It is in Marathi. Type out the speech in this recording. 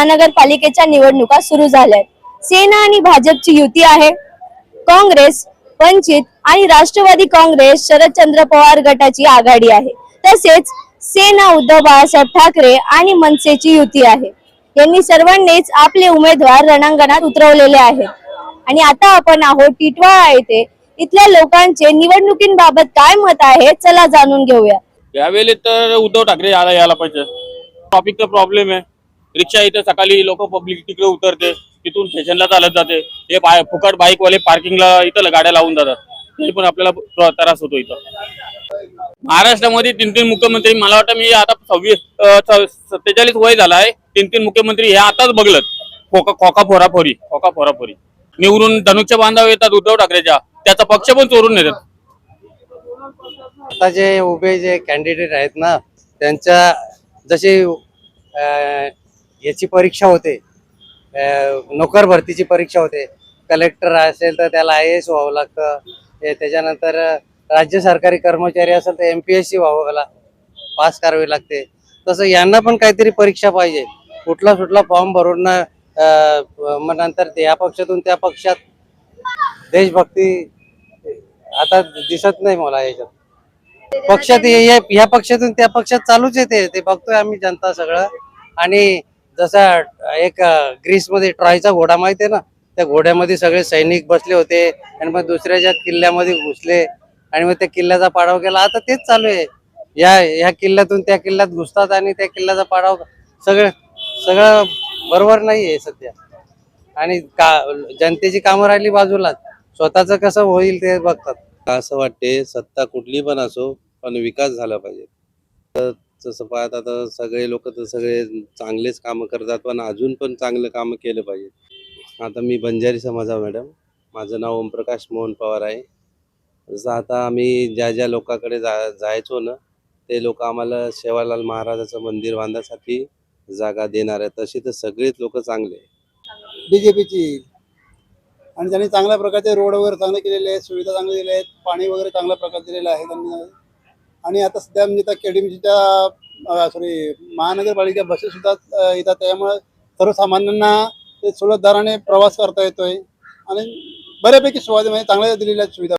महानगरपालिकेच्या निवडणुका सुरू झाल्यात. सेना आणि भाजपची युती आहे. काँग्रेस वंचित आणि राष्ट्रवादी काँग्रेस शरदचंद्र पवार गटाची आघाडी आहे. तसेच सेना उद्धव बाळासाहेब ठाकरे आणि मनसेची युती आहे. यांनी सर्वांनीच आपले उमेदवार रणांगणात उतरवलेले आहेत. आणि आता आपण आहोत टिटवाळा येथे. इथल्या लोकांचे निवडणुकींबाबत काय मत आहे चला जाणून घेऊया. यावेळी तर उद्धव ठाकरे यायला यायला पाहिजे. ट्रॉफिकचा प्रॉब्लेम आहे. रिक्षा इथे सकाळी लोक पब्लिक तिकडे उतरते तिथून स्टेशनला चालत जाते. हे बाय फुकट बाईक वाले पार्किंगला इथं गाड्या लावून जातात. तरी पण आपल्याला त्रास होतो इथं. महाराष्ट्रामध्ये तीन तीन मुख्यमंत्री मला वाटतं मी आता सव्वीस सत्तेचाळीस वय झाला आहे तीन तीन मुख्यमंत्री हे आताच बघलत. खोका खोका फोराफोरी खोका फोराफोरी. निवडून धनुष्य बांधव येतात उद्धव ठाकरेच्या त्याचा पक्ष पण चोरून नेतात. आता जे उभे जे कॅन्डिडेट आहेत ना त्यांच्या जसे याची परीक्षा होते. नोकर भरतीची परीक्षा होते. कलेक्टर असेल तर त्याला आय एस व्हावं लागतं. त्याच्यानंतर राज्य सरकारी कर्मचारी असेल तर एम पी एस सी व्हावं ला पास करावी लागते. तसं यांना पण काहीतरी परीक्षा पाहिजे. कुठला सुटला फॉर्म भरून मग नंतर या पक्षातून त्या पक्षात देशभक्ती आता दिसत नाही मला याच्यात. पक्षात या ह्या पक्षातून त्या पक्षात चालूच येते ते बघतोय आम्ही जनता सगळं. आणि जसा एक ग्रीसमध्ये ट्रॉयचा घोडा माहिती आहे ना? त्या घोड्यामध्ये सगळे सैनिक बसले होते आणि मग दुसऱ्याच्या किल्ल्यामध्ये घुसले आणि मग त्या किल्ल्याचा पाडाव केला. आता तेच चालू आहे. या ह्या किल्ल्यातून त्या किल्ल्यात घुसतात आणि त्या किल्ल्याचा पाडाव सगळं सगळं बरोबर नाही आहे सध्या. आणि का जनतेची कामं राहिली बाजूलाच. स्वतःच कसं होईल ते बघतात. असं वाटते सत्ता कुठली पण असो पण विकास झाला पाहिजे. तर जसं पाहत आता सगळे लोक तर सगळे चांगलेच कामं करतात पण अजून पण चांगलं कामं केलं पाहिजे. आता मी बंजारी समाजा मॅडम. माझं नाव ओमप्रकाश मोहन पवार आहे. जसं आता आम्ही ज्या ज्या लोकांकडे जा जायचो ना ते लोक आम्हाला सेवालाल महाराजाचं मंदिर बांधण्यासाठी जागा देणार आहे तशी तर सगळेच लोक चांगले आहे. बीजेपीची. आणि त्यांनी चांगल्या प्रकारचे रोड वगैरे चांगले केलेले आहेत सुविधा चांगल्या दिल्या आहेत पाणी वगैरे चांगल्या प्रकारे दिलेलं आहे त्यांनी. आणि आता सध्या म्हणजे त्या केडीमीच्या सॉरी महानगरपालिका बसेस सुद्धा येतात त्यामुळे सर्वसामान्यांना ते सुलभ दराने प्रवास करता येतोय. आणि बऱ्यापैकी सुविधा म्हणजे चांगल्या दिलेल्या सुविधा